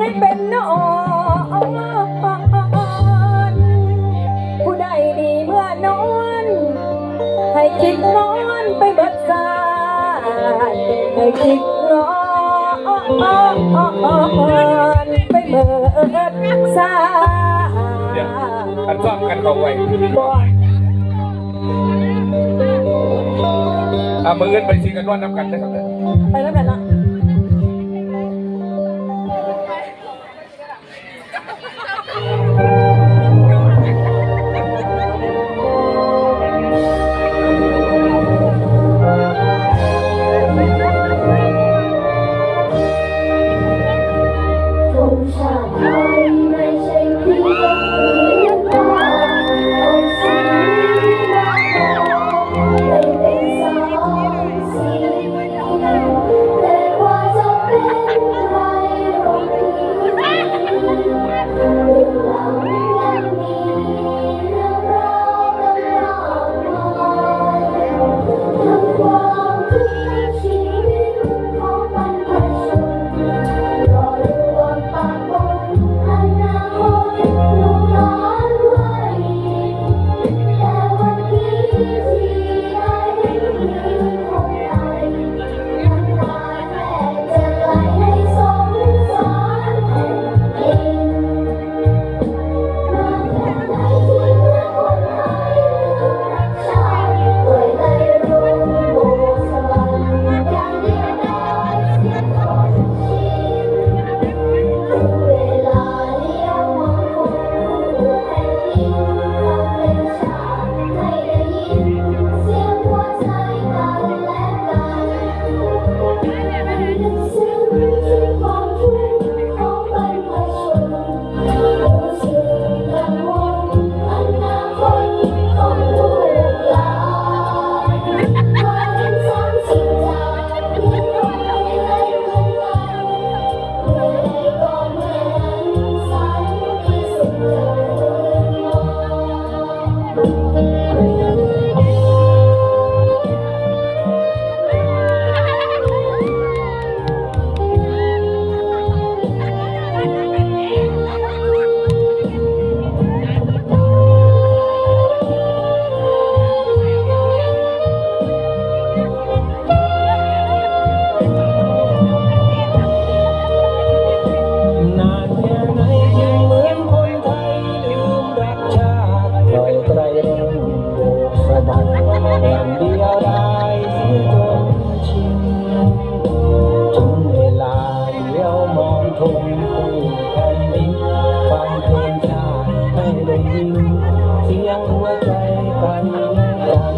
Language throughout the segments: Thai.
ให้เป็นนอปันผู้ใดดีเมื่อนอน ให้จิตนอนไปเบิดสายให้จิตนอนไปเบิดสายเดี๋ยวอันซ่อมกันเขาไว้อะมือเอื้นไปซีกันนวดน้ำกันได้ครับไปแล้วนะ ทงคู่กันนี้ฟังเพลงชาติให้ด้เสียงหัวใจกันกัน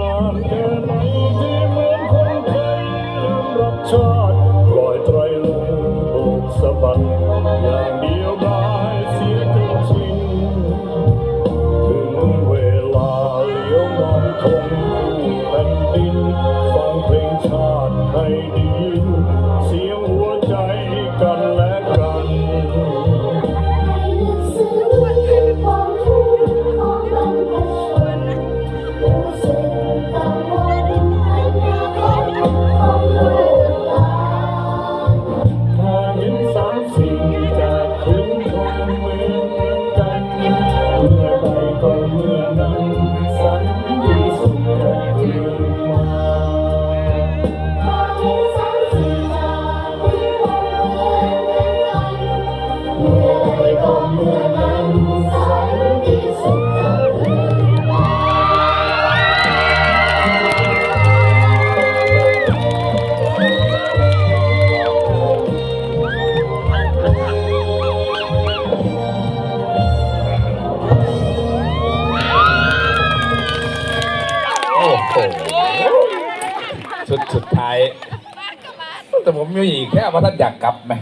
นานแค่ไหนที่เหมือนคนไทยลืมรักชาติปล่อยไตลงโบกสะบัดอย่างเดียวดายเสียจนชินถึงเวลาเลี้ยวนอนคงคู่แผ่นดินฟังเพลงชาติให้ดี ชุดสุดท้าย แต่ผมมีอีกแค่ว่าท่านอยากกลับไหม